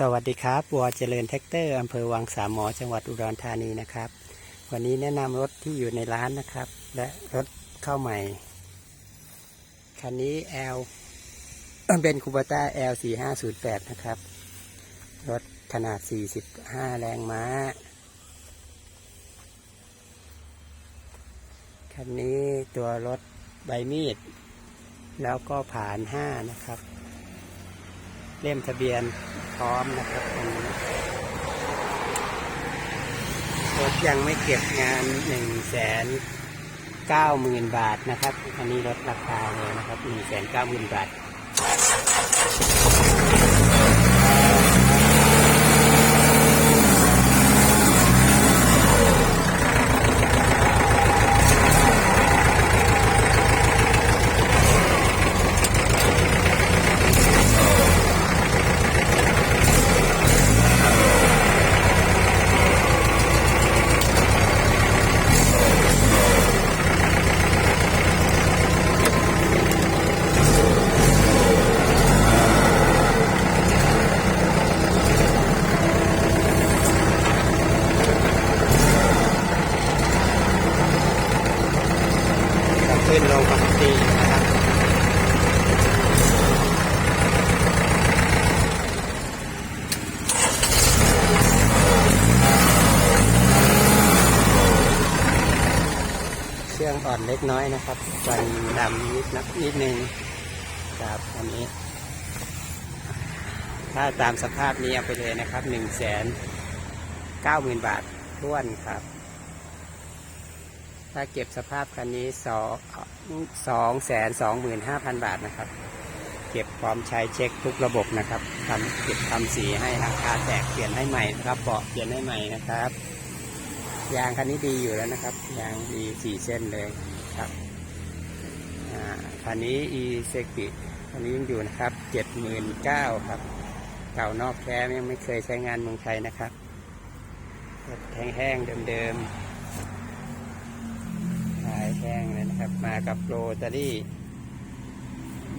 สวัสดีครับวัวเจริญแท็กเตอร์อำเภอวังสามหมอจังหวัดอุดรธานีนะครับ วันนี้แนะนำรถที่อยู่ในร้านนะครับ และรถเข้าใหม่ คันนี้ L เป็นคูบ a ต้า L 4 5 0 8นะครับ รถขนาด45แรงม้า คันนี้ตัวรถใบมีด แล้วก็ผ่าน5นะครับ เล่มทะเบียนพร้อมนะครับตรงนี้รถยังไม่เก็บงานหนึ่งแสนเก้าหมื่นบาทนะครับ อันนี้ลดราคาเลยนะครับหนึ่งแสนเก้าหมื่นบาท ก็ขึ้นลงปกตินะครับ เครื่องอ่อนเล็กน้อยนะครับควันดำนิดนับนิดนึงครับอันนี้ ถ้าตามสภาพนี้เอาไปเลยนะครับหนึ่งแสนเก้าหมื่นบาทท้วนครับ ถ้าเก็บสภาพคันนี้สองสองแสนสองหมื่นห้าพันบาทนะครับ เก็บพร้อมใช้เช็คทุกระบบนะครับทำเก็บทำสีให้ราคาแตกเปลี่ยนให้ใหม่นะครับเบาะเปลี่ยนให้ใหม่นะครับยางคันนี้ดีอยู่แล้วนะครับ ยางดีสี่เส้นเลย ครับคันนี้ e s e q i คันนี้ยังอยู่นะครับเจ็ดหมื่นเก้าครับ เก่านอกแท้ยังไม่เคยใช้งานเมืองไทยนะครับแห้งๆเดิมๆขายแห้งเลยนะครับ มากับโรตารี่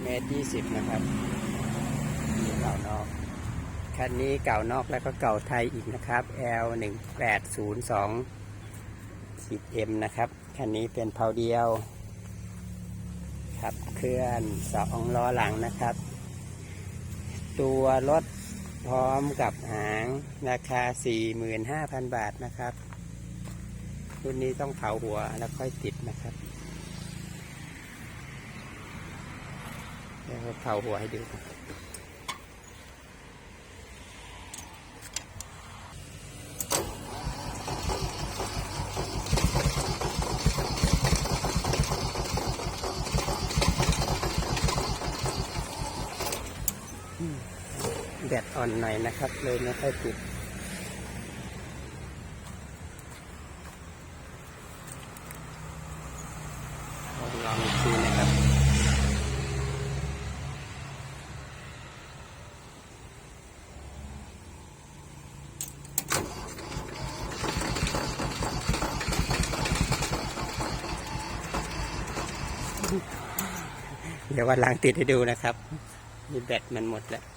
เมตรยี่สิบนะครับมีเก่านอก คันนี้เก่านอกแล้วก็เก่าไทยอีกนะครับ L หนึ่งแปดศูนย์สองสิบ M นะครับ คันนี้เป็นเพาเดียว ขับเคลื่อนสองล้อหลังนะครับ ตัวรถพร้อมกับหางราคา 45,000 บาทนะครับ รุ่นนี้ต้องเผาหัวแล้วค่อยติดนะครับเดี๋ยวเผาหัวให้ดู แดดอ่อนหน่อยนะครับ เลยไม่ค่อยติดลองอีกทีนะครับเดี๋ยววันหลังติดให้ดูนะครับนี่แบตมันหมดแล้ว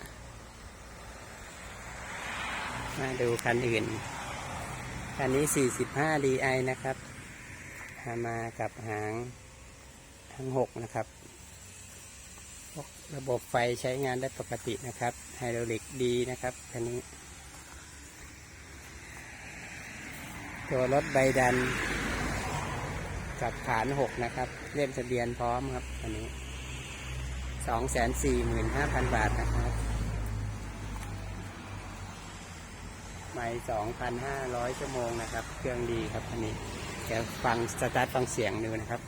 มาดูคันอื่น คันนี้ 45 DI นะครับมากับหางทั้งหกนะครับ ระบบไฟใช้งานได้ปกตินะครับ ไฮดรอลิกดีนะครับ คันนี้ ตัวรถใบดัน กับฐานหกนะครับ เล่มทะเบียนพร้อมครับอันนี้สองแสนสี่หมื่นห้าพันบาทนะครับ ไม่สองพันห้าร้อยชั่วโมงนะครับ เครื่องดีครับอันนี้จะฟังสตาร์ทฟังเสียงดูนะครับ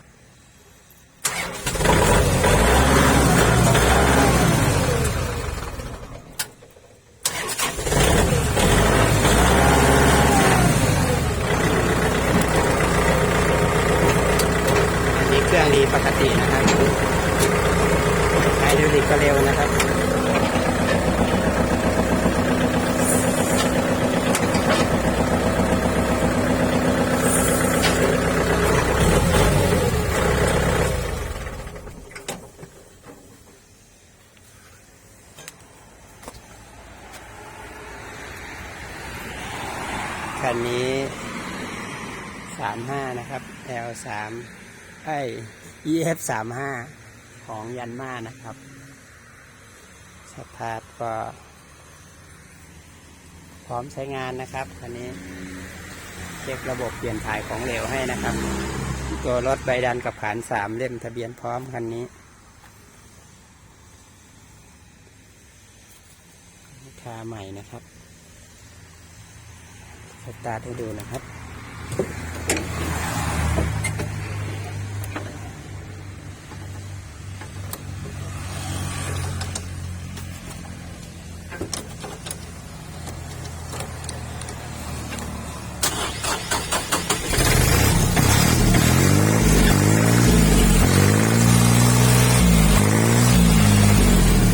อันนี้เครื่องดีปกตินะครับไฮดรอลิกก็เร็วนะครับ คันนี้สามห้านะครับ L สาม ไอ้ EF สามห้าของยันมานะครับ สภาพก็ พร้อมใช้งานนะครับคันนี้เช็คระบบเปลี่ยนถ่ายของเหลวให้นะครับ ตัวรถใบดันกับขานสามเล่มทะเบียนพร้อมคันนี้คาใหม่นะครับสตาร์ทให้ดูนะครับ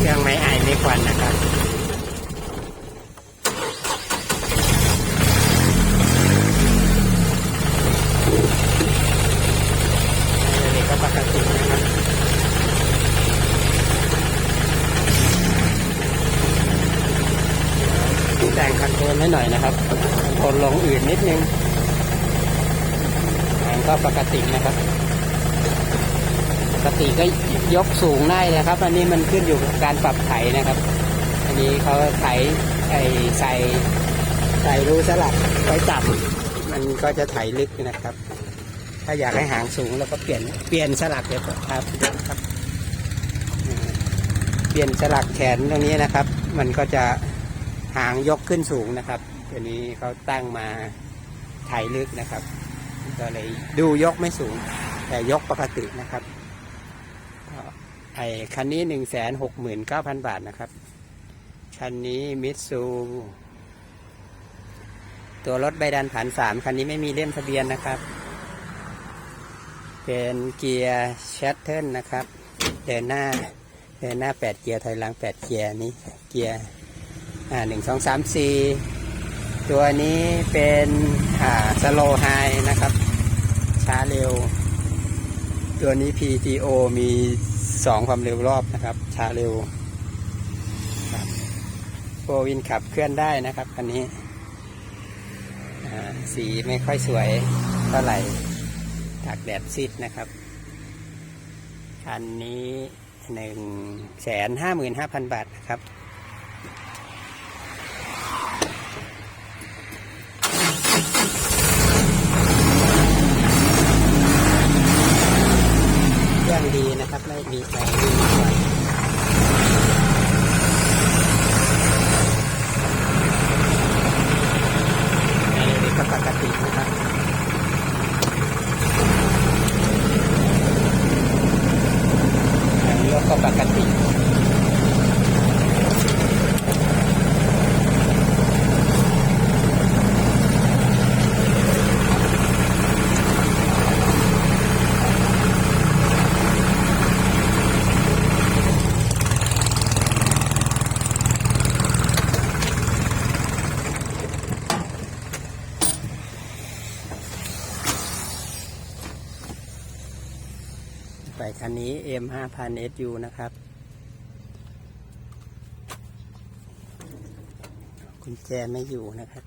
เครื่องไม่อายไม่ควันนะครับ เด็กก็ปกตินะครับ แต่งคอนโทรลให้หน่อยนะครับคอนโทรลลงอื่นนิดนึงแต่งก็ปกตินะครับ ปกติก็ ยกสูงได้นะครับ อันนี้มันขึ้นอยู่กับการปรับไถนะครับ อันนี้เขาไถไอใส่ใส่รูสลักไว้ต่ำมันก็จะไถลึกนะครับ ถ้าอยากให้หางสูงเราก็เปลี่ยนเปลี่ยนสลักเลยครับครับ เปลี่ยนสลักแขนตรงนี้นะครับ มันก็จะหางยกขึ้นสูงนะครับตัวนี้เขาตั้งมาไถลึกนะครับ ก็เลยดูยกไม่สูง แต่ยกปกตินะครับ ไอ้คันนี้หนึ่งแสนหกหมื่นเก้าพันบาทนะครับ คันนี้มิตซูตัวรถใบดันผ่านสามคันนี้ไม่มีเล่มทะเบียนนะครับ เป็นเกียร์แชทเทิลนะครับ เดินหน้า เดินหน้าแปดเกียร์ถอยหลังแปดเกียร์นี้เกียร์อ่าหนึ่งสองสามสี่ตัวนี้เป็นอ่าสโลไฮนะครับ ช้าเร็ว ตัวนี้ PTO มี สองความเร็วรอบนะครับช้าเร็วครับโฟวินขับเคลื่อนได้นะครับคันนี้สีไม่ค่อยสวยเท่าไหร่ตากแดดซิดนะครับคันนี้หนึ่งแสนห้าหมื่นห้าพันบาทนะครับ Absolutely. M 5 0 0 0 SU นะครับกุญแจไม่อยู่นะครับ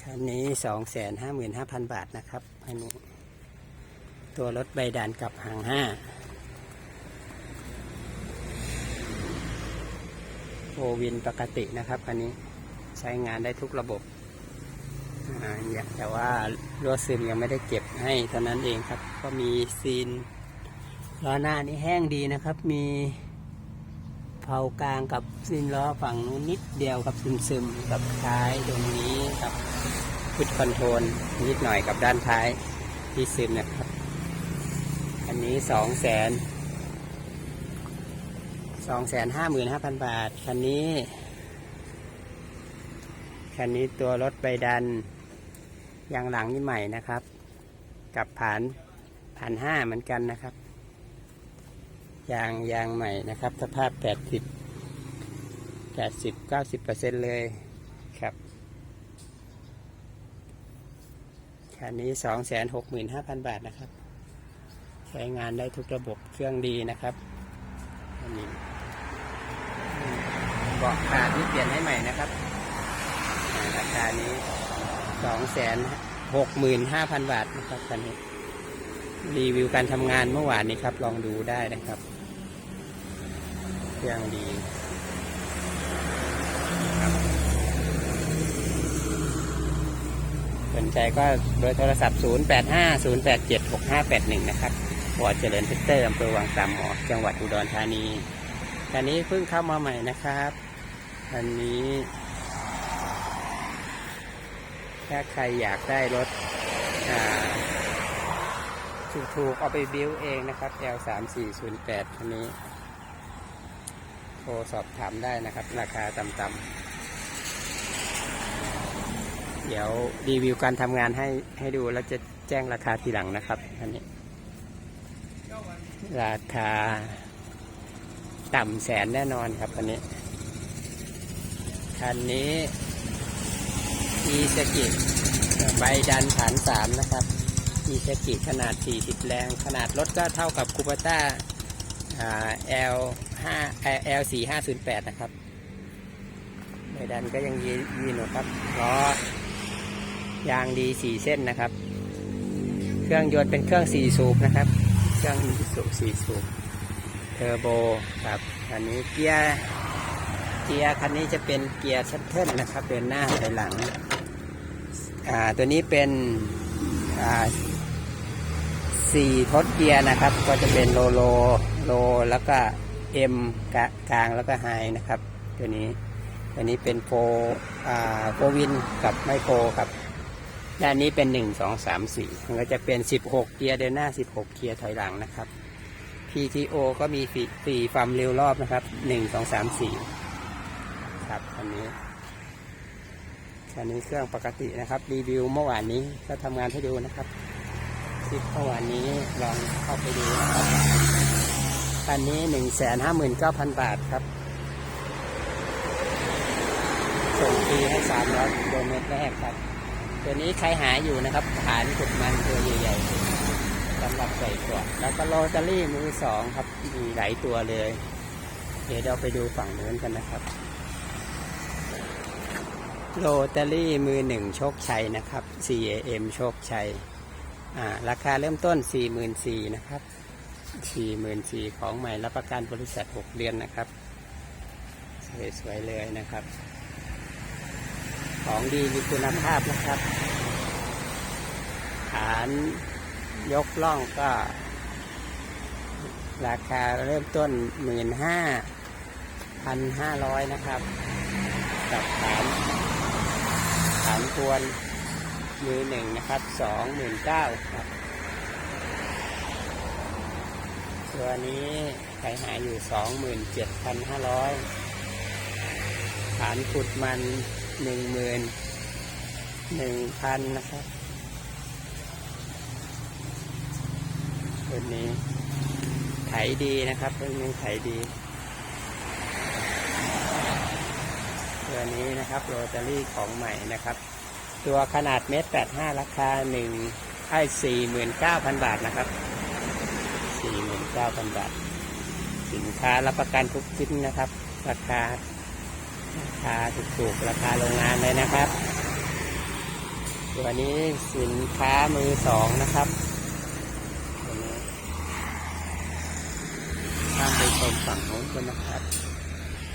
คันนี้สองแสนห้าหมื่นห้าพันบาทนะครับอันนี้ ตัวรถใบด่านกับหางห้าโอวินปกตินะครับคันนี้ใช้งานได้ทุกระบบอย่าแต่ว่ารั่วซึมยังไม่ได้เก็บให้เท่านั้นเองครับ ก็มีซีน ล้อหน้านี่แห้งดีนะครับ มีเผากลางกับซีนล้อฝั่งนู้นนิดเดียวกับซึมๆกับท้ายตรงนี้กับพุทคอนโทรลนิดหน่อยกับด้านท้ายที่ซึมนะครับ อันนี้สองแสนสองแสนห้าหมื่นห้าพันบาท คันนี้คันนี้ตัวรถใบดันยางหลังนี่ใหม่นะครับ กับผ่านผ่านห้าเหมือนกันนะครับ ยางยางใหม่นะครับ สภาพแปดสิบแปดสิบเก้าสิบเปอร์เซ็นเลยครับคันนี้สองแสนหกหมื่นห้าพันบาทนะครับ ใช้งานได้ทุกระบบเครื่องดีนะครับอันนี้เบาะขาดนี่เปลี่ยนให้ใหม่นะครับ ราคานี้สองแสนหกหมื่นห้าพันบาทนะครับคันนี้รีวิวการทำงานเมื่อวานนี้ครับ ลองดูได้นะครับ เครื่องดีสนใจก็เบอร์โทรศัพท์ 0 8 5 0 8 7 6 5 8 1 นะครับวอดเจริญเทคเตอร์อำเภอวังสามหมอ จังหวัดอุดรธานีคันนี้เพิ่งเข้ามาใหม่นะครับคันนี้ ถ้าใครอยากได้รถอ่าถูกๆเอาไปบิวเองนะครับ L 3 4 0 8 คันนี้ โทรสอบถามได้นะครับ ราคาต่ำๆเดี๋ยวรีวิวการทำงานให้ให้ดูแล้วจะแจ้งราคาทีหลังนะครับอันนี้ ราคาต่ำแสนแน่นอนครับคันนี้ คันนี้อีสกิใบดันฐานสามนะครับมีสกิขนาด 40 แรง ขนาดรถก็เท่ากับคูปต้า L 5 L 4 5 0 8นะครับใบดันก็ยังยียีนอยู่ครับล้อยางดี4เส้นนะครับ เครื่องยนต์เป็นเครื่อง4สูบนะครับ เครื่องสูบ4สูบเทอร์โบครับอันนี้เกียร์เกียร์คันนี้จะเป็นเกียร์ชัตเทิลนะครับเดินหน้าถอยหลังอ่าตัวนี้เป็นอ่าสี่ทดเกียร์นะครับ ก็จะเป็นโลโล โลแล้วก็เอ็มกลางแล้วก็ไฮนะครับ ตัวนี้ตัวนี้เป็นโฟอ่าโฟวินกับไมโครครับ ด้านนี้เป็นหนึ่งสองสามสี่มันก็จะเป็นสิบหกเกียร์เดินหน้าสิบหกเกียร์ถอยหลังนะครับ PTO ก็มีสี่สี่ความเร็วรอบนะครับหนึ่งสองสามสี่ครับอันนี้อันนี้เครื่องปกตินะครับ รีวิวเมื่อวานนี้ก็ทำงานให้ดูนะครับคลิปเมื่อวานนี้ลองเข้าไปดูนะครับ คันนี้หนึ่งแสนห้าหมื่นเก้าพันบาทครับ ส่งฟรีให้สามร้อยกิโลเมตรแรกครับ ตัวนี้ใครหาอยู่นะครับฐานขุดมันตัวใหญ่ๆสำหรับใส่กรอบแล้วก็โรตารี่มือสองครับ มีหลายตัวเลย เดี๋ยวเราไปดูฝั่งนู้นกันนะครับโรตารี่มือหนึ่งโชคชัยนะครับ CAM โชคชัย ราคาเริ่มต้น 44,000นะครับ 44,000ของใหม่รับประกันบริษัท6เดือนนะครับ สวยๆเลยนะครับ ของดีมีคุณภาพนะครับ ฐานยกล่องก็ ราคาเริ่มต้น15,500นะครับ กับฐานฐานควนมือหนึ่งนะครับสองหมื่นเก้าครับ ตัวนี้ใครหาอยู่สองหมื่นเจ็ดพันห้าร้อยฐานขุดมันหนึ่งหมื่นหนึ่งพันนะครับตัวนี้ไถดีนะครับตัวนี้ไถดี ตัวนี้นะครับโรตารี่ของใหม่นะครับ ตัวขนาดเมตรแปดห้าราคาหนึ่งไอ้สี่หมื่นเก้าพันบาทนะครับ สี่หมื่นเก้าพันบาท สินค้ารับประกันทุกชิ้นนะครับ ราคา ราคาถูกๆราคาโรงงานเลยนะครับ ตัวนี้สินค้ามือสองนะครับตัวนี้ข้ามไปชมฝั่งโน้นกันนะครับ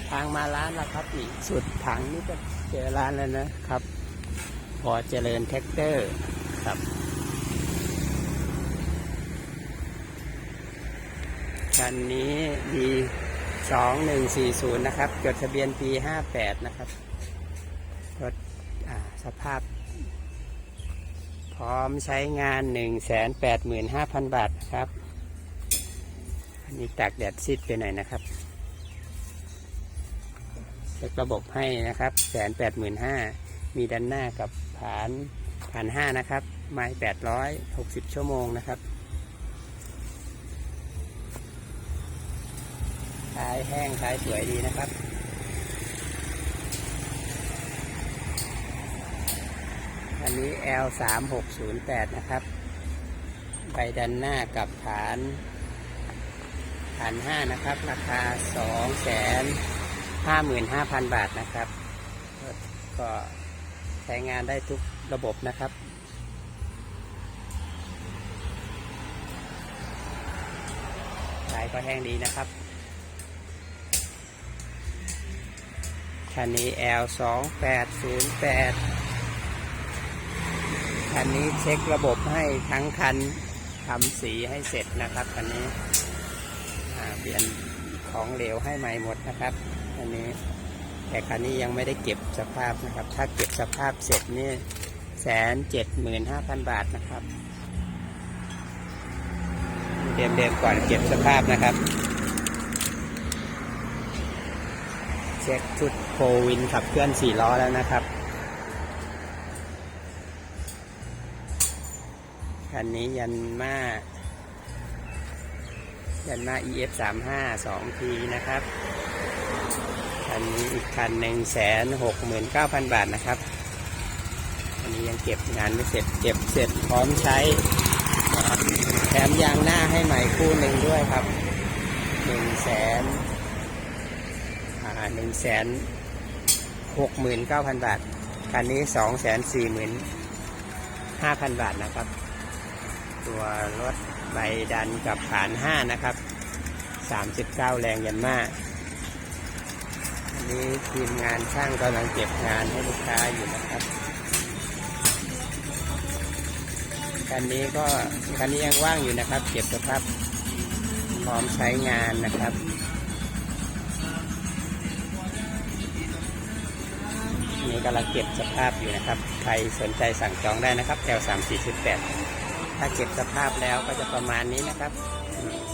ทางมาร้านแล้วครับนี่สุดถังนี่ก็เจอร้านแล้วนะครับ พอเจริญแท็กเตอร์ครับ คันนี้ดีสองหนึ่งสี่ศูนย์นะครับ จดทะเบียนปีห้าแปดนะครับรถสภาพ พร้อมใช้งานหนึ่งแสนแปดหมื่นห้าพันบาทครับ อันนี้ตากแดดซิดไปหน่อยนะครับเช็คระบบให้นะครับแสนแปดหมื่นห้ามีด้านหน้ากับฐานฐานห้านะครับ ไม้แปดร้อยหกสิบชั่วโมงนะครับายแห้งท้ายสวยดีนะครับอันนี้ L สามหกศูนย์แปดนะครับ ใบด้านหน้ากับฐานฐานห้านะครับ ราคาสองแสนห้าหมื่นห้าพันบาทนะครับ ก็ใช้งานได้ทุกระบบนะครับสายก็แห้งดีนะครับ คันนี้ L 2 8 0 8คันนี้เช็คระบบให้ทั้งคันทำสีให้เสร็จนะครับคันนี้เปลี่ยนของเหลวให้ใหม่หมดนะครับคันนี้แต่คันนี้ยังไม่ได้เก็บสภาพนะครับ ถ้าเก็บสภาพเสร็จนี่แสนเจ็ดหมื่นห้าพันบาทนะครับเดิมๆก่อนเก็บสภาพนะครับ เช็คชุดโควินขับเคลื่อนสี่ล้อแล้วนะครับ คันนี้ยันมายันมา EF 3 5 2 T นะครับ คันนี้อีกคันหนึ่งแสนหกหมื่นเก้าพันบาทนะครับอันนี้ยังเก็บงานไม่เสร็จ เก็บเสร็จพร้อมใช้ แถมยางหน้าให้ใหม่คู่หนึ่งด้วยครับหนึ่งแสน หนึ่งแสนหกหมื่นเก้าพันบาท คันนี้สองแสนสี่หมื่นห้าพันบาทนะครับ ตัวรถใบดันกับฐานห้านะครับสามสิบเก้าแรงยันมาอันนี้ทีมงานช่างกำลังเก็บงานให้ลูกค้าอยู่นะครับคันนี้ก็คันนี้ยังว่างอยู่นะครับ เก็บสภาพพร้อมใช้งานนะครับ กำลังเก็บสภาพอยู่นะครับ ใครสนใจสั่งจองได้นะครับ L 3 4 8 ถ้าเก็บสภาพแล้วก็จะประมาณนี้นะครับ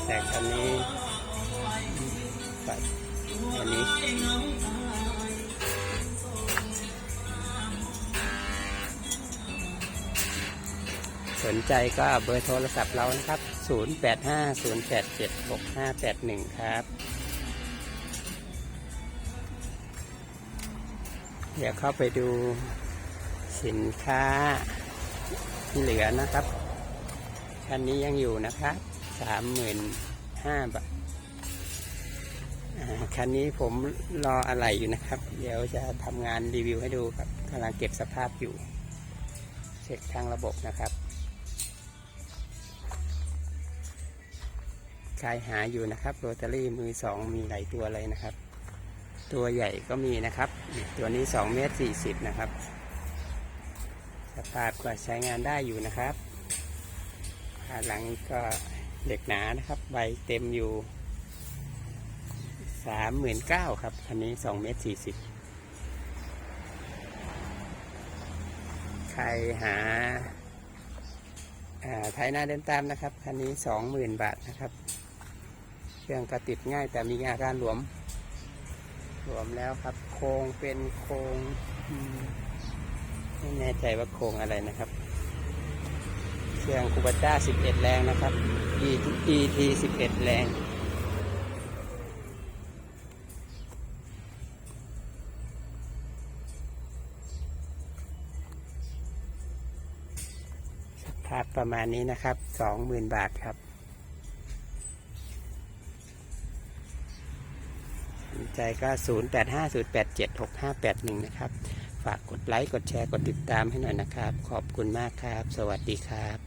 แต่คันนี้อันนี้สนใจก็เบอร์โทรศัพท์เรานะครับ 0850876581 ครับ เดี๋ยวเข้าไปดูสินค้าที่เหลือนะครับคันนี้ยังอยู่นะครับ35,000บาทอ่าทคันนี้ผมรออะไรอยู่นะครับ เดี๋ยวจะทำงานรีวิวให้ดูครับกำลังเก็บสภาพอยู่ เช็คทางระบบนะครับใครหาอยู่นะครับโรตารี่มือสองมีหลายตัวเลยนะครับ ตัวใหญ่ก็มีนะครับ ตัวนี้สองเมตรสี่สิบนะครับ สภาพก็ใช้งานได้อยู่นะครับขาหลังก็เหล็กหนานะครับ ใบเต็มอยู่สามหมื่นเก้าครับคันนี้สองเมตรสี่สิบใครหาไทยหน้าเดินตามนะครับ คันนี้สองหมื่นบาทนะครับ เครื่องก็ติดง่ายแต่มีอาการหลวม หลวมแล้วครับโครงเป็นโครงไม่แน่ใจว่าโครงอะไรนะครับเครื่องคูบาต้า 11 แรงนะครับ ET 11 แรงสภาพประมาณนี้นะครับ 20,000 บาทครับ ใจก็ 0850876581 นะครับ ฝากกดไลค์ กดแชร์ กดติดตามให้หน่อยนะครับ ขอบคุณมากครับ สวัสดีครับ